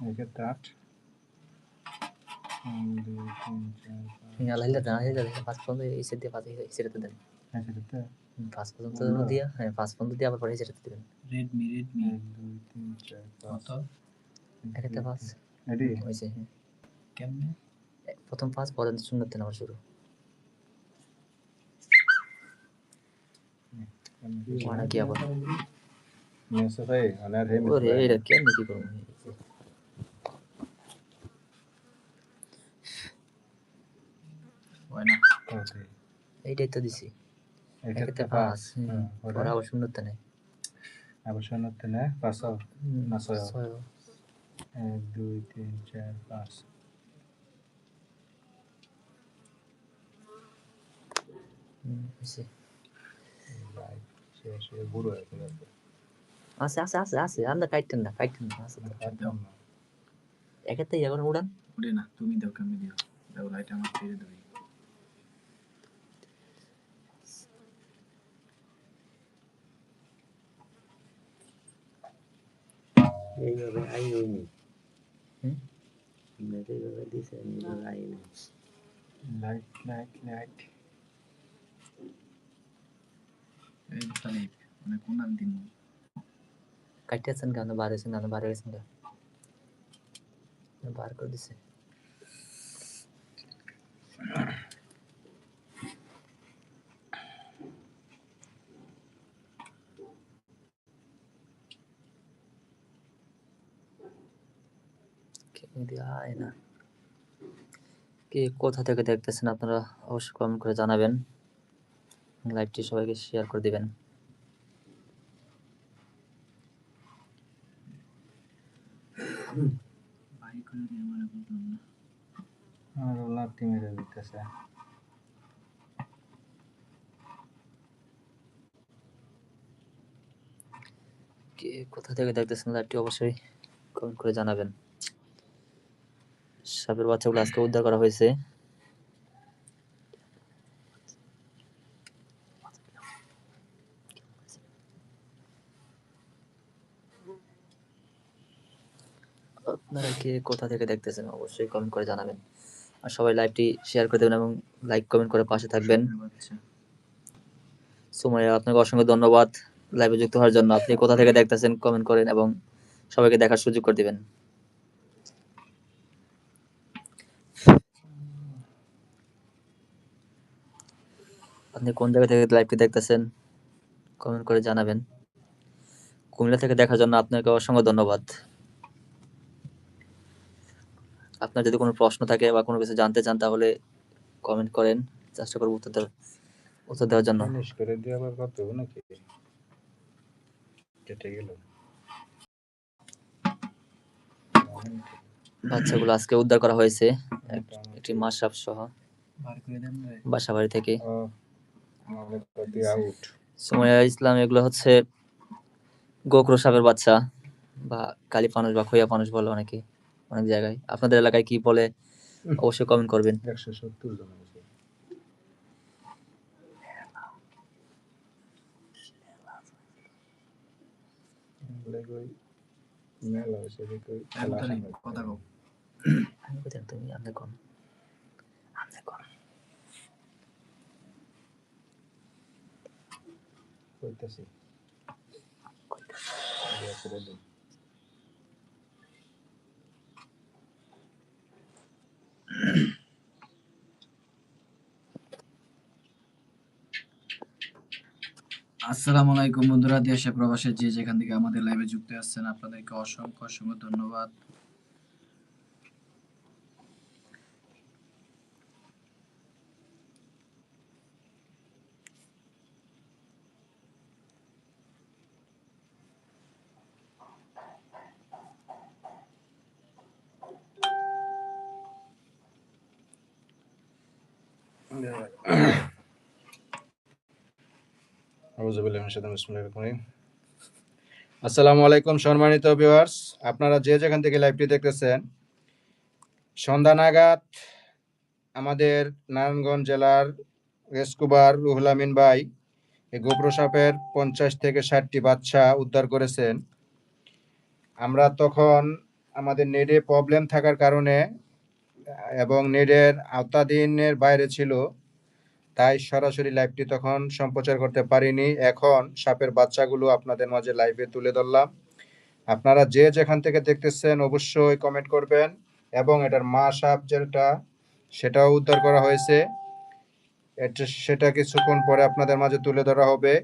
এক্ষেত্রে আট দুই তিন চার পাঁচ Tinggal lahir dan lahir dari pas pun tuh isi dia pas isi itu dan হ্যাঁ সেটাতে রেডমি রেডমি দুই তিন চার পাঁচ। কত? Akhirnya pas. এটি Oh isi. কেমনে? প্রথম পাস পরে শূন্য তিন আবার শুরু। মানে কি আবার। মেসে ভাই অনার হে ওরে এটা কেমনে কি করব? হয় না। এইটাই তো দিছি। এক্ষেত্রে পাঁচ ওটা আবার শূন্য তিন অবশ্যই নতে না পাঁচ না ছয় এক দুই তিন চার পাঁচ। আছে আছে আছে আছে আমরা কাইটেন না কাইটেন না আছে তো। একদম না। এক্ষেত্রে ইয়ে করেন উড়ান? উঠে না তুমি দাও কেমনে দিও। দাও লাইট আমার ছেড়ে দেবে। এইভাবে আই হয়নি হুম? আপনাকে এইভাবে দিছে এইভাবে আই নেই লাইট লাইট লাইট এই তাহলে মানে কোন নাম দিন কাইটে আছেন গান বার হয়েছেন গান বার হয়েছেন গা বার করে দিছে কেমনি আয় না। কে কোথা থেকে দেখতেছেন আপনারা অবশ্যই কমেন্ট করে জানাবেন। লাইভটি সবাইকে শেয়ার করে দিবেন। আর লাঠি মেরে দিতেছে। কে কোথা থেকে দেখতেছেন লাইভটি অবশ্যই কমেন্ট করে জানাবেন। সাপের বাচ্চাগুলো আজকে উদ্ধার করা হয়েছে। আপনারা কে কোথা থেকে দেখতেছেন অবশ্যই কমেন্ট করে জানাবেন। আর সবাই লাইভটি শেয়ার করে দেবেন এবং লাইক কমেন্ট করে পাশে থাকবেন। সুমাইয়া, আপনাকে অসংখ্য ধন্যবাদ। লাইভে যুক্ত হওয়ার জন্য। আপনি কোথা থেকে দেখতেছেন কমেন্ট করেন এবং সবাইকে দেখার সুযোগ করে দিবেন। আপনি কোন জায়গা থেকে লাইভটি দেখতেছেন কমেন্ট করে জানাবেন। কুমিল্লা থেকে দেখার জন্য আপনাকে অসংখ্য ধন্যবাদ। আপনার যদি কোনো প্রশ্ন থাকে বা কোনো কিছু জানতে চান তাহলে কমেন্ট করেন। চেষ্টা করব উত্তর দেওয়ার উত্তর দেওয়ার জন্য। করে দিয়ে আবার কত নাকি? কেটে গেল। বাচ্চাগুলো আজকে উদ্ধার করা হয়েছে একটি মাসাব সহ। বাসা বাড়ি থেকে। সুমাইয়া ইসলাম এগুলো হচ্ছে গোকরো সাপের বাচ্চা বা কালী মানুষ বা খৈয়া মানুষ বলে অনেকে অনেক জায়গায়। আপনাদের এলাকায় কি বলে? অবশ্যই কমেন্ট করবেন। একশো সত্তর জন। কথা তুমি আপনি কোন আপনি কোন কইতাছি ইয়া করে আসসালামু আলাইকুম বন্ধুরা, দেশে প্রবাসে যে যেখান থেকে আমাদের লাইভে যুক্ত আছেন আপনাদেরকে অসংখ্য অসংখ্য ধন্যবাদ। আসসালামু আলাইকুম সম্মানিত ভিউয়ার্স। আপনারা যে যেখান থেকে লাইভটি দেখতেছেন, সন্ধ্যা নাগাদ আমাদের নারায়ণগঞ্জ জেলার রেস্কুবার রুহুল আমিন ভাই এই গোপ্র সাপের পঞ্চাশ থেকে ষাটটি বাচ্চা উদ্ধার করেছেন। আমরা তখন আমাদের নেটে প্রবলেম থাকার কারণে এবং নেটের আওতাধীনের বাইরে ছিল। তাই সরাসরি লাইভটি তখন সম্প্রচার করতে পারিনি। এখন সাপের বাচ্চাগুলো আপনাদের মাঝে লাইভে তুলে ধরলাম। আপনারা যে যেখান থেকে দেখতেছেন অবশ্যই কমেন্ট করবেন এবং এটার মা সাপ যেটা, সেটাও উদ্ধার করা হয়েছে। সেটা কিছুক্ষণ পরে আপনাদের মাঝে তুলে ধরা হবে।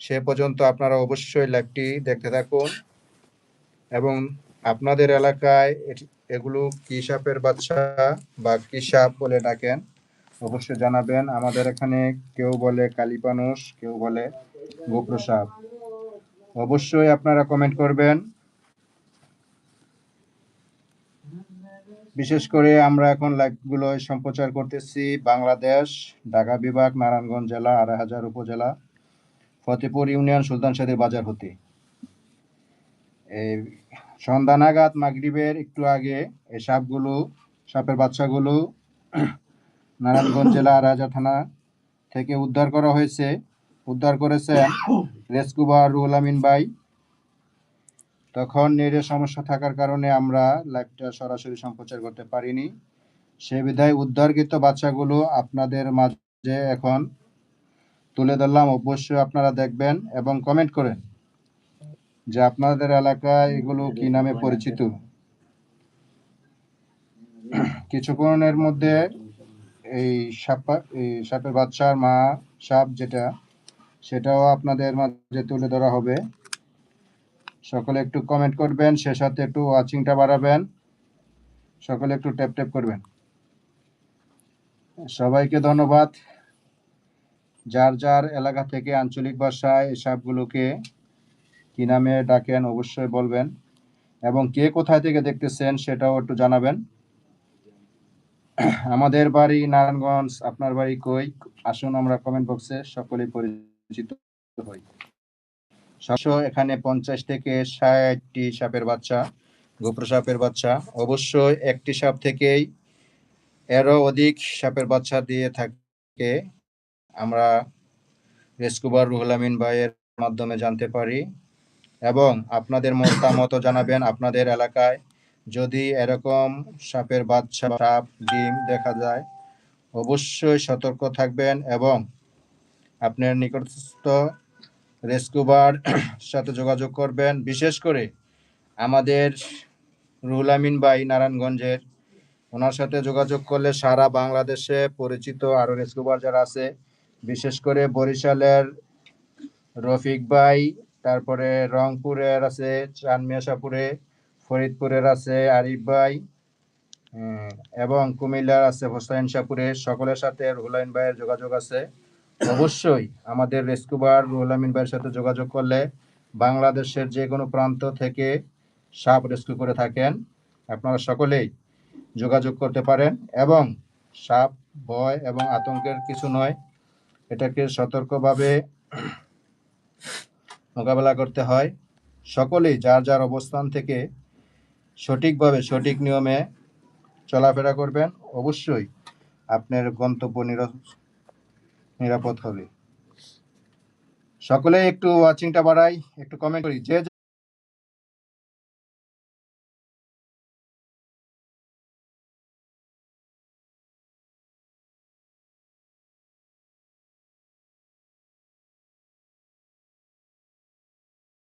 সে পর্যন্ত আপনারা অবশ্যই লাইভটি দেখতে থাকুন। এবং আপনাদের এলাকায় এগুলো কি সাপের বাচ্চা বা কি সাপ বলে ডাকেন? অবশ্যই জানাবেন। আমাদের এখানে কেউ বলে কালীপানুষ কেউ বলে গোপ্রসাপ অবশ্যই আপনারা কমেন্ট করবেন। বিশেষ করে আমরা এখন লাইভগুলো সম্প্রচার করতেছি বাংলাদেশ, ঢাকা বিভাগ, নারায়ণগঞ্জ জেলা, আড়াই হাজার উপজেলা, ফতেপুর ইউনিয়ন, সুলতান সাদির বাজার হতে। এই সন্ধ্যা নাগাদ মাগরিবের একটু আগে এই সাপগুলো, সাপের বাচ্চাগুলো নারায়ণগঞ্জ জেলা রাজা থানা থেকে উদ্ধার করা হয়েছে। উদ্ধার করেছেন রেস্কুবার রুহুল আমিন ভাই। তখন নেটের সমস্যা থাকার কারণে আমরা লাইভটা সরাসরি সম্প্রচার করতে পারিনি। সে বিধায় উদ্ধারকৃত বাচ্চাগুলো আপনাদের মাঝে এখন তুলে ধরলাম। অবশ্যই আপনারা দেখবেন এবং কমেন্ট করেন যে আপনাদের এলাকায় এগুলো কি নামে পরিচিত। কিছুক্ষণের মধ্যে এই সাপা, এই সাপের বাচ্চার মা সাপ যেটা, সেটাও আপনাদের মাঝে তুলে ধরা হবে। সকলে একটু কমেন্ট করবেন, সে সাথে একটু ওয়াচিংটা বাড়াবেন। সকলে একটু ট্যাপ ট্যাপ করবেন। সবাইকে ধন্যবাদ। যার যার এলাকা থেকে আঞ্চলিক ভাষায় এই সাপগুলোকে কি নামে ডাকেন অবশ্যই বলবেন। এবং কে কোথায় থেকে দেখতেছেন সেটাও একটু জানাবেন। আমাদের বাড়ি নারায়ণগঞ্জ, আপনার বাড়ি কই? আসুন আমরা কমেন্ট বক্সে সকলে পরিচিত হই। সাতশো এখানে পঞ্চাশ থেকে ষাটটি সাপের বাচ্চা, গোপ্র সাপের বাচ্চা। অবশ্যই একটি সাপ থেকেই এরও অধিক সাপের বাচ্চা দিয়ে থাকে। আমরা রেস্কুবার রুহুল আমিন ভাইয়ের মাধ্যমে জানতে পারি। এবং আপনাদের মতামত জানাবেন আপনাদের এলাকায়। যদি এরকম সাপের বাচ্চা সাপ, ডিম দেখা যায়, অবশ্যই সতর্ক থাকবেন এবং আপনার নিকটস্থ রেস্কুবার সাথে যোগাযোগ করবেন। বিশেষ করে আমাদের রুহুল আমিন ভাই নারায়ণগঞ্জের, ওনার সাথে যোগাযোগ করলে সারা বাংলাদেশে পরিচিত আরও রেস্কুবার যারা আছে, বিশেষ করে বরিশালের রফিক ভাই, তারপরে রংপুরের আছে চানমিয়াশাপুরে ফরিদপুরের আছে আরিফ ভাই এবং কুমিল্লার আছে হোসাইন শাহপুরে। সকলের সাথে রুহুলাইন ভাইয়ের যোগাযোগ আছে। অবশ্যই আমাদের রেস্কুবার রুহুল আমিন ভাইয়ের সাথে যোগাযোগ করলে বাংলাদেশের যে কোনো প্রান্ত থেকে সাপ রেস্কিউ করে থাকেন। আপনারা সকলেই যোগাযোগ করতে পারেন। এবং সাপ, ভয় এবং আতঙ্কের কিছু নয়, এটাকে সতর্কভাবে মোকাবেলা করতে হয়। সকলেই যার যার অবস্থান থেকে সঠিকভাবে সঠিক নিয়মে চলাফেরা করবেন, অবশ্যই আপনার গন্তব্য নির- নিরাপদ হবে। সকলে একটু ওয়াচিংটা বাড়াই, একটু কমেন্ট করি। যে